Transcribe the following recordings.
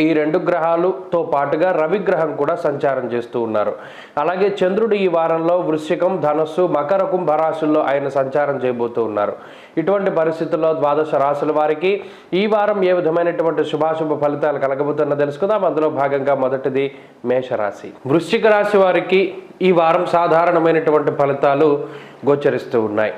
ఈ రెండు గ్రహాలతో పాటుగా రవి గ్రహం కూడా సంచారం చేస్తూ ఉన్నారు. అలాగే చంద్రుడు ఈ వారంలో వృశ్చికం ధనస్సు మకర కుంభ రాశుల్లో ఆయన సంచారం చేయబోతూ ఉన్నారు. ఇటువంటి పరిస్థితుల్లో ద్వాదశ రాశుల వారికి ఈ వారం ఏ విధమైనటువంటి శుభాశుభ ఫలితాలు కలగబోతున్నా తెలుసుకుందాం. అందులో భాగంగా మొదటిది మేషరాశి. వృశ్చిక రాశి వారికి ఈ వారం సాధారణమైనటువంటి ఫలితాలు గోచరిస్తూ ఉన్నాయి.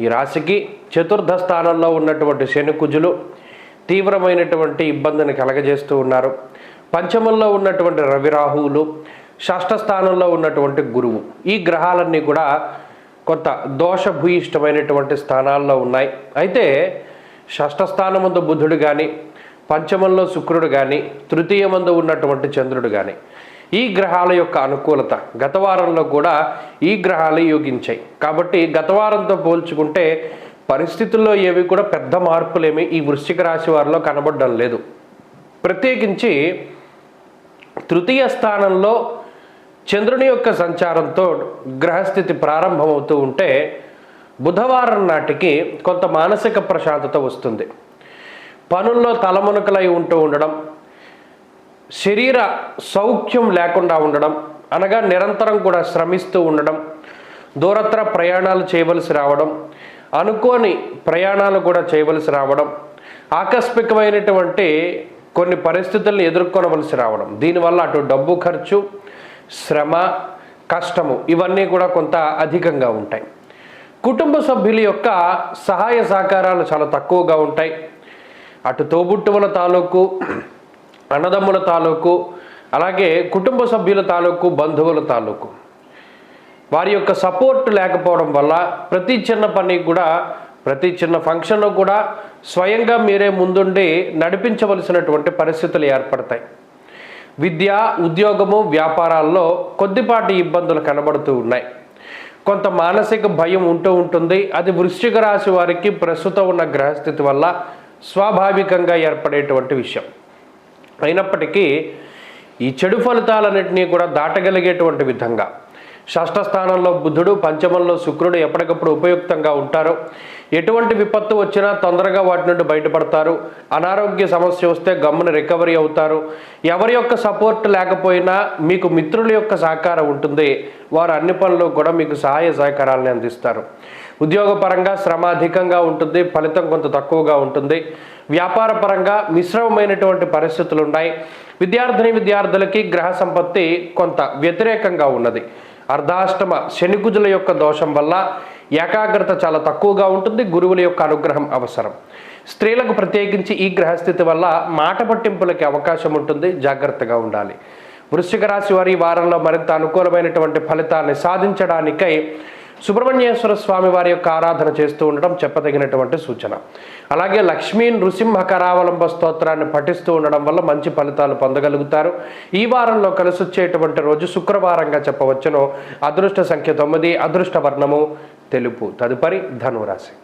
ఈ రాశికి చతుర్థ స్థానంలో ఉన్నటువంటి శని కుజులు తీవ్రమైనటువంటి ఇబ్బందిని కలగజేస్తూ ఉన్నారు. పంచమంలో ఉన్నటువంటి రవిరాహువులు షష్ఠ స్థానంలో ఉన్నటువంటి గురువు. ఈ గ్రహాలన్నీ కూడా కొంత దోషభూయిష్టమైనటువంటి స్థానాల్లో ఉన్నాయి. అయితే షష్ఠస్థానమందు బుధుడు కానీ పంచమంలో శుక్రుడు కానీ తృతీయమందు ఉన్నటువంటి చంద్రుడు కానీ ఈ గ్రహాల యొక్క అనుకూలత గత వారంలో కూడా ఈ గ్రహాలు యోగించాయి. కాబట్టి గత వారంతో పోల్చుకుంటే పరిస్థితుల్లో ఏవి కూడా పెద్ద మార్పులేమి ఈ వృశ్చిక రాశి వారిలో కనబడడం లేదు. ప్రత్యేకించి తృతీయ స్థానంలో చంద్రుని యొక్క సంచారంతో గ్రహస్థితి ప్రారంభమవుతూ ఉంటే బుధవారం నాటికి కొంత మానసిక ప్రశాంతత వస్తుంది. పనుల్లో తలమునకలై ఉంటూ ఉండడం శరీర సౌఖ్యం లేకుండా ఉండడం అనగా నిరంతరం కూడా శ్రమిస్తూ ఉండడం దూరత్ర ప్రయాణాలు చేయవలసి రావడం అనుకోని ప్రయాణాలు కూడా చేయవలసి రావడం ఆకస్మికమైనటువంటి కొన్ని పరిస్థితులను ఎదుర్కొనవలసి రావడం. దీనివల్ల అటు డబ్బు ఖర్చు శ్రమ కష్టము ఇవన్నీ కూడా కొంత అధికంగా ఉంటాయి. కుటుంబ సభ్యుల యొక్క సహాయ సహకారాలు చాలా తక్కువగా ఉంటాయి. అటు తోబుట్టువుల తాలూకు అన్నదమ్ముల తాలూకు అలాగే కుటుంబ సభ్యుల తాలూకు బంధువుల తాలూకు. వారి యొక్క సపోర్ట్ లేకపోవడం వల్ల ప్రతి చిన్న పని కూడా ప్రతి చిన్న ఫంక్షన్లో కూడా స్వయంగా మీరే ముందుండి నడిపించవలసినటువంటి పరిస్థితులు ఏర్పడతాయి. విద్య ఉద్యోగము వ్యాపారాల్లో కొద్దిపాటి ఇబ్బందులు కనబడుతూ ఉన్నాయి. కొంత మానసిక భయం ఉంటూ ఉంటుంది. అది వృశ్చిక రాశి వారికి ప్రస్తుతం ఉన్న గ్రహస్థితి వల్ల స్వాభావికంగా ఏర్పడేటువంటి విషయం. అయినప్పటికీ ఈ చెడు ఫలితాలన్నింటినీ కూడా దాటగలిగేటువంటి విధంగా షష్ఠ స్థానంలో బుధుడు పంచమంలో శుక్రుడు ఎప్పటికప్పుడు ఉపయుక్తంగా ఉంటారు. ఎటువంటి విపత్తు వచ్చినా తొందరగా వాటి నుండి బయటపడతారు. అనారోగ్య సమస్య వస్తే గమ్మున రికవరీ అవుతారు. ఎవరి యొక్క సపోర్ట్ లేకపోయినా మీకు మిత్రుల యొక్క సహకారం ఉంటుంది. వారు అన్ని పనులు కూడా మీకు సహాయ సహకారాలని అందిస్తారు. ఉద్యోగపరంగా శ్రమ అధికంగా ఉంటుంది. ఫలితం కొంత తక్కువగా ఉంటుంది. వ్యాపార పరంగా మిశ్రమమైనటువంటి పరిస్థితులు ఉన్నాయి విద్యార్థిని విద్యార్థులకి గ్రహ సంపత్తి కొంత వ్యతిరేకంగా ఉన్నది. అర్ధాష్టమ శనికుజుల యొక్క దోషం వల్ల ఏకాగ్రత చాలా తక్కువగా ఉంటుంది గురువుల యొక్క అనుగ్రహం అవసరం. స్త్రీలకు ప్రత్యేకించి ఈ గ్రహస్థితి వల్ల మాట పట్టింపులకి అవకాశం ఉంటుంది జాగ్రత్తగా ఉండాలి. వృశ్చిక రాశి వారి వారంలో మరింత అనుకూలమైనటువంటి ఫలితాన్ని సాధించడానికై సుబ్రహ్మణ్యేశ్వర స్వామి వారి యొక్క ఆరాధన చేస్తూ ఉండడం చెప్పదగినటువంటి సూచన. అలాగే లక్ష్మీ నృసింహ కరావలంబ స్తోత్రాన్ని పఠిస్తూ ఉండడం వల్ల మంచి ఫలితాలు పొందగలుగుతారు. ఈ వారంలో కలిసి వచ్చేటువంటి రోజు శుక్రవారంగా చెప్పవచ్చును. అదృష్ట సంఖ్య తొమ్మిది అదృష్ట వర్ణము తెలుపు. తదుపరి ధనురాశి.